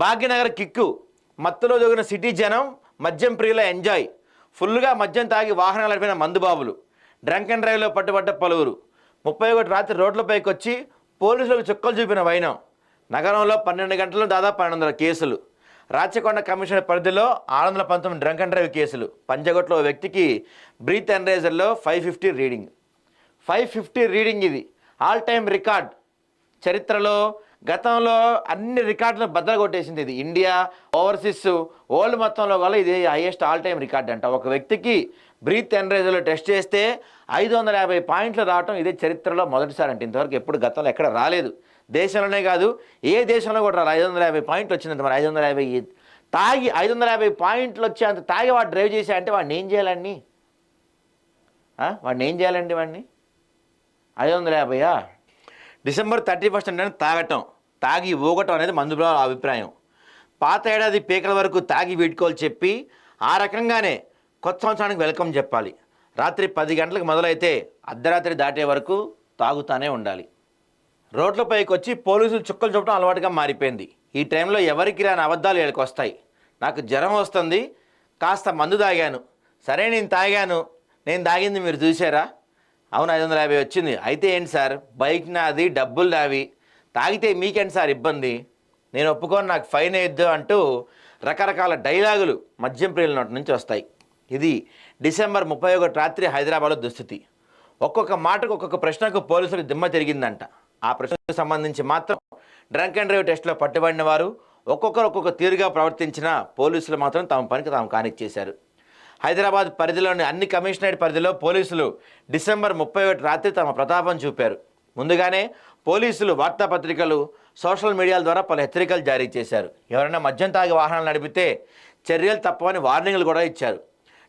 Bhagyanagar kick. మత్తులో జోగిన city జనం మద్యం ప్రియుల ఎంజాయ్. ఫుల్గా మద్యం తాగి వాహనాలు నడిపిన మందుబాబులు. డ్రంక్ అండ్ డ్రైవ్లో పట్టుబడ్డ పలువురు. ముప్పై ఒకటి రాత్రి రోడ్లపైకి వచ్చి పోలీసులకు చుక్కలు చూపిన వైనం. నగరంలో పన్నెండు గంటలు దాదాపు పన్నెండు వందల కేసులు. రాచకొండ కమిషనర్ పరిధిలో ఆరు వందల పంతొమ్మిది డ్రంక్ అండ్ డ్రైవ్ కేసులు. పంజగొట్లో ఓ వ్యక్తికి breath ఎనరైజర్లో five fifty reading. Five fifty reading ఇది. All time record. చరిత్రలో గతంలో అన్ని రికార్డులు బద్దలు కొట్టేసింది ఇది. ఇండియా ఓవర్సీస్ వరల్డ్ మొత్తంలో వల్ల ఇది హైయెస్ట్ ఆల్ టైమ్ రికార్డ్ అంట. ఒక వ్యక్తికి బ్రీత్ ఎనరైజర్లో టెస్ట్ చేస్తే ఐదు వందల యాభై పాయింట్లు రావటం ఇదే చరిత్రలో మొదటిసారి అంటే. ఇంతవరకు ఎప్పుడు గతంలో ఎక్కడ రాలేదు. దేశంలోనే కాదు ఏ దేశంలో కూడా రాదు ఐదు వందల యాభై పాయింట్లు వచ్చిందంటే మరి. ఐదు వందల యాభై తాగి ఐదు వందల యాభై పాయింట్లు వచ్చి అంత తాగి వాడు డ్రైవ్ చేసా అంటే వాడిని ఏం చేయాలండి? వాడిని ఏం చేయాలండి వాడిని? ఐదు వందల యాభైయా? డిసెంబర్ థర్టీ ఫస్ట్ అంటే తాగటం. తాగి ఊగటం అనేది మందులో అభిప్రాయం. పాత ఏడాది పీకల వరకు తాగి వీడ్కోలు చెప్పి ఆ రకంగానే కొత్త సంవత్సరానికి వెల్కమ్ చెప్పాలి. రాత్రి పది గంటలకు మొదలైతే అర్ధరాత్రి దాటే వరకు తాగుతానే ఉండాలి. రోడ్లపైకి వచ్చి పోలీసులు చుక్కలు చూపడం అలవాటుగా మారిపోయింది. ఈ టైంలో ఎవరికి రాని అబద్ధాలు వీళ్ళకి వస్తాయి నాకు జ్వరం వస్తుంది కాస్త మందు తాగాను. సరే నేను తాగాను. నేను తాగింది మీరు చూసారా అవును ఐదు వందల యాభై వచ్చింది. అయితే ఏంటి సార్? బైక్ నాది డబ్బులు నావి. తాగితే మీకేంటి సార్ ఇబ్బంది? నేను ఒప్పుకొని నాకు ఫైన్ వేయొద్దు అంటూ రకరకాల డైలాగులు మద్యం ప్రియుల నోటి నుంచి వస్తాయి. ఇది డిసెంబర్ ముప్పై ఒకటి రాత్రి హైదరాబాద్లో దుస్థితి. ఒక్కొక్క మాటకు ఒక్కొక్క ప్రశ్నకు పోలీసులు దిమ్మ తిరిగిందంట. ఆ ప్రశ్నకు సంబంధించి మాత్రం డ్రంక్ అండ్ డ్రైవ్ టెస్ట్లో పట్టుబడిన వారు ఒక్కొక్కరు ఒక్కొక్క తీరుగా ప్రవర్తించిన పోలీసులు మాత్రం తమ పనికి తాము కానిచ్చేశారు. హైదరాబాద్ పరిధిలోని అన్ని కమిషనరేట్ పరిధిలో పోలీసులు డిసెంబర్ ముప్పై ఒకటి రాత్రి తమ ప్రతాపం చూపారు. ముందుగానే పోలీసులు వార్తాపత్రికలు సోషల్ మీడియాల ద్వారా పలు హెచ్చరికలు జారీ చేశారు. ఎవరైనా మద్యం తాగి వాహనాలు నడిపితే చర్యలు తప్పవని వార్నింగ్లు కూడా ఇచ్చారు.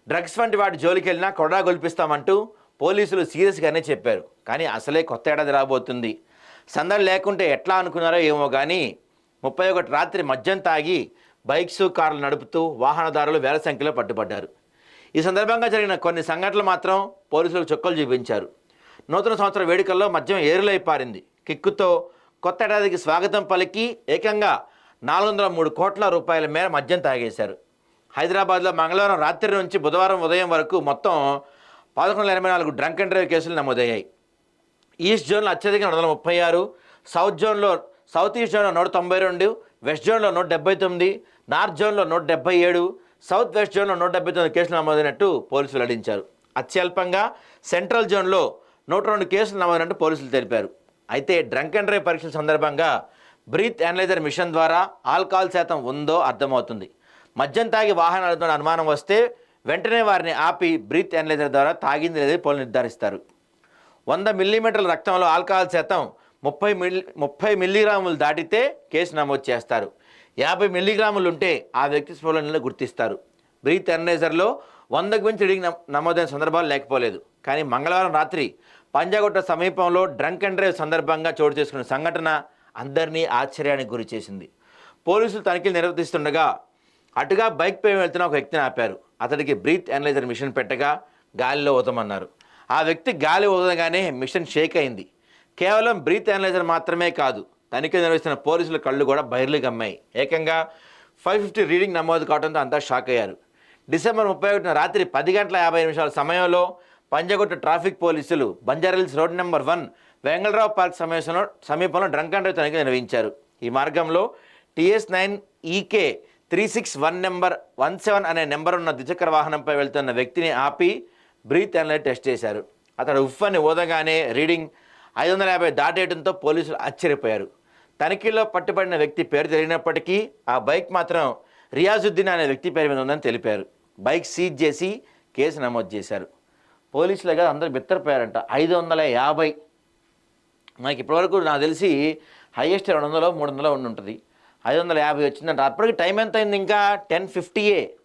డ్రగ్స్ వంటి వాటి జోలికి వెళ్ళినా కొడా గొల్పిస్తామంటూ పోలీసులు సీరియస్గానే చెప్పారు. కానీ అసలే కొత్త ఏడాది రాబోతుంది. సందడి లేకుంటే ఎట్లా అనుకున్నారో ఏమో కానీ ముప్పై ఒకటి రాత్రి మద్యం తాగి బైక్స్ కార్లు నడుపుతూ వాహనదారులు వేల సంఖ్యలో పట్టుబడ్డారు. ఈ సందర్భంగా జరిగిన కొన్ని సంఘటనలు మాత్రం పోలీసులకు చుక్కలు చూపించారు. నూతన సంవత్సర వేడుకల్లో మద్యం ఏరులై పారింది. కిక్కుతో కొత్త ఏడాదికి స్వాగతం పలికి ఏకంగా నాలుగు వందల మూడు కోట్ల రూపాయల మేర మద్యం తాగేశారు. హైదరాబాద్లో మంగళవారం రాత్రి నుంచి బుధవారం ఉదయం వరకు మొత్తం పదకొండు వందల ఎనభై నాలుగు డ్రంక్ అండ్ డ్రైవ్ కేసులు నమోదయ్యాయి. ఈస్ట్ జోన్లో అత్యధిక రెండు వందల ముప్పై ఆరు సౌత్ జోన్లో సౌత్ ఈస్ట్ జోన్లో నూట తొంభై రెండు వెస్ట్ జోన్లో నూట డెబ్బై తొమ్మిది నార్త్ జోన్లో నూట డెబ్బై ఏడు సౌత్ వెస్ట్ జోన్లో నూట డెబ్బై తొమ్మిది కేసులు నమోదైనట్టు పోలీసులు వెల్లడించారు. అత్యల్పంగా సెంట్రల్ జోన్లో నూట రెండు కేసులు నమోదైనట్టు పోలీసులు తెలిపారు. అయితే డ్రంక్ అండ్ డ్రైవ్ పరీక్షల సందర్భంగా బ్రీత్ అనలైజర్ మిషన్ ద్వారా ఆల్కహాల్ శాతం ఉందో అర్థమవుతుంది. మద్యం తాగి వాహనాలతో అనుమానం వస్తే వెంటనే వారిని ఆపి బ్రీత్ అనలైజర్ ద్వారా తాగింది లేదని పోలీసులు నిర్ధారిస్తారు. వంద మిల్లీమీటర్ల రక్తంలో ఆల్కహాల్ శాతం ముప్పై మిల్లీ ముప్పై మిల్లీగ్రాములు దాటితే కేసు నమోదు చేస్తారు. యాభై మిల్లీగ్రాములు ఉంటే ఆ వ్యక్తి స్ఫోలనలో గుర్తిస్తారు. బ్రీత్ ఎనలైజర్లో వందకు మించి అడిగిన నమోదైన సందర్భాలు లేకపోలేదు. కానీ మంగళవారం రాత్రి పంజాగుట్ట సమీపంలో డ్రంక్ అండ్ డ్రైవ్ సందర్భంగా చోటు చేసుకున్న సంఘటన అందరినీ ఆశ్చర్యానికి గురి చేసింది. పోలీసులు తనిఖీలు నిర్వర్తిస్తుండగా అటుగా బైక్పై వెళ్తున్న ఒక వ్యక్తిని ఆపారు. అతడికి బ్రీత్ అనలైజర్ మిషన్ పెట్టగా గాలిలో ఊదమన్నారు. ఆ వ్యక్తి గాలి ఊదగానే మిషన్ షేక్ అయింది. కేవలం బ్రీత్ అనలైజర్ మాత్రమే కాదు తనిఖీ నిర్వహిస్తున్న పోలీసుల కళ్ళు కూడా బయర్లు గమ్మాయి. ఏకంగా ఫైవ్ ఫిఫ్టీ రీడింగ్ నమోదు కావడంతో అంతా షాక్ అయ్యారు. డిసెంబర్ ముప్పై ఒకటిన రాత్రి పది గంటల యాభై నిమిషాల సమయంలో పంజగుట్ట ట్రాఫిక్ పోలీసులు Banjara Hills road number one Vengal Rao park సమీపంలో సమీపంలో డ్రంక్ అండ్ తనిఖీ నిర్వహించారు. ఈ మార్గంలో TS nine EK three six one number one seven అనే నెంబర్ ఉన్న ద్విచక్ర వాహనంపై వెళ్తున్న వ్యక్తిని ఆపి బ్రీత్ అనలైట్ టెస్ట్ చేశారు. అతడు ఉఫ్ అని ఓదగానే రీడింగ్ ఐదు వందల యాభై దాటేయడంతో పోలీసులు ఆశ్చర్యపోయారు. తనిఖీలో పట్టుబడిన వ్యక్తి పేరు తెలియనప్పటికీ ఆ బైక్ మాత్రం రియాజుద్దీన్ అనే వ్యక్తి పేరు మీద ఉందని తెలిపారు. బైక్ సీజ్ చేసి కేసు నమోదు చేశారు. పోలీసులు కదా అందరూ బిత్తరపోయారంట. ఐదు వందల యాభై. మనకి ఇప్పటివరకు నాకు తెలిసి హైయెస్ట్ రెండు వందలు మూడు వందలు ఉండి ఉంటుంది. ఐదు వందల యాభై వచ్చిందంట. అప్పటికి టైం ఎంత అయింది? ఇంకా టెన్ ఫిఫ్టీయే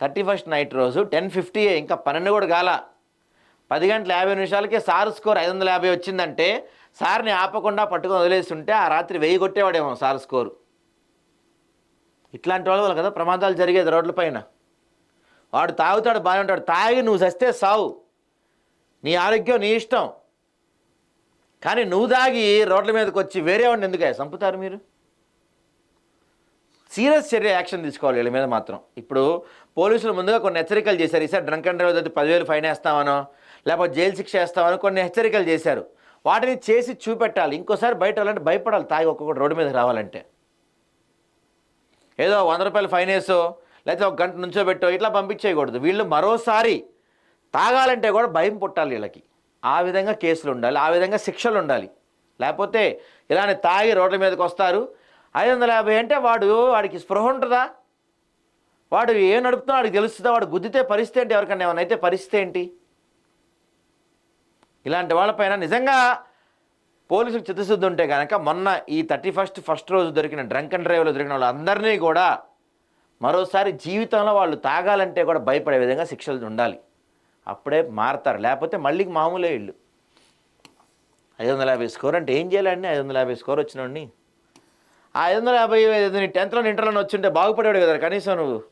థర్టీ ఫస్ట్ నైట్ రోజు టెన్ ఫిఫ్టీయే ఇంకా పన్నెండు కూడా కాల. పది గంటల యాభై నిమిషాలకే సార్ స్కోర్ ఐదు వందల యాభై వచ్చిందంటే సార్ని ఆపకుండా పట్టుకొని వదిలేస్తుంటే ఆ రాత్రి వెయ్యి కొట్టేవాడేమో సార్ స్కోరు. ఇట్లాంటి వాళ్ళు కదా ప్రమాదాలు జరిగేది రోడ్లపైన వాడు తాగుతాడు బాగానే ఉంటాడు. తాగి నువ్వు చస్తే సావు. నీ ఆరోగ్యం నీ ఇష్టం. కానీ నువ్వు తాగి రోడ్ల మీదకి వచ్చి వేరే వాడిని ఎందుకు చంపుతారు మీరు? సీరియస్ చర్య యాక్షన్ తీసుకోవాలి వీళ్ళ మీద మాత్రం. ఇప్పుడు పోలీసులు ముందుగా కొన్ని హెచ్చరికలు చేశారు. ఈసారి డ్రంక్ అండ్ డ్రైవ్ పదివేలు ఫైన్ వేస్తామనో లేకపోతే జైలు శిక్ష వేస్తామనో కొన్ని హెచ్చరికలు చేశారు. వాటిని చేసి చూపెట్టాలి. ఇంకోసారి బయట వెళ్ళాలంటే భయపడాలి. తాగి ఒక్కొక్కటి రోడ్డు మీద రావాలంటే. ఏదో వంద రూపాయలు ఫైన్ వేసో లేకపోతే ఒక గంట నుంచో పెట్టో ఇట్లా పంపించేయకూడదు. వీళ్ళు మరోసారి తాగాలంటే కూడా భయం పుట్టాలి వీళ్ళకి. ఆ విధంగా కేసులు ఉండాలి. ఆ విధంగా శిక్షలు ఉండాలి. లేకపోతే ఇలానే తాగి రోడ్ల మీదకి వస్తారు. ఐదు వందల యాభై అంటే వాడు వాడికి స్పృహ ఉంటుందా? వాడు ఏం నడుపుతున్నా వాడికి తెలుస్తుందా? వాడు గుద్దితే పరిస్థితి ఏంటి? ఎవరికన్నా ఏమైనా అయితే పరిస్థితి ఏంటి? ఇలాంటి వాళ్ళపైన నిజంగా పోలీసులు చిత్తశుద్ధి ఉంటే కనుక మొన్న ఈ థర్టీ ఫస్ట్ ఫస్ట్ రోజు దొరికిన డ్రంక్ అండ్ డ్రైవ్లో దొరికిన వాళ్ళందరినీ కూడా మరోసారి జీవితంలో వాళ్ళు తాగాలంటే కూడా భయపడే విధంగా శిక్షలు ఉండాలి. అప్పుడే మారతారు. లేకపోతే మళ్ళీ మామూలే ఇళ్ళు. ఐదు వందల యాభై స్కోర్ అంటే ఏం చేయాలండి ఐదు వందల యాభై స్కోర్ వచ్చినోడిని. ఆ ఐదు వందల యాభై టెన్త్లో ఇంటర్లో వచ్చింటే బాగుపడేవాడు కదా కనీసం నువ్వు.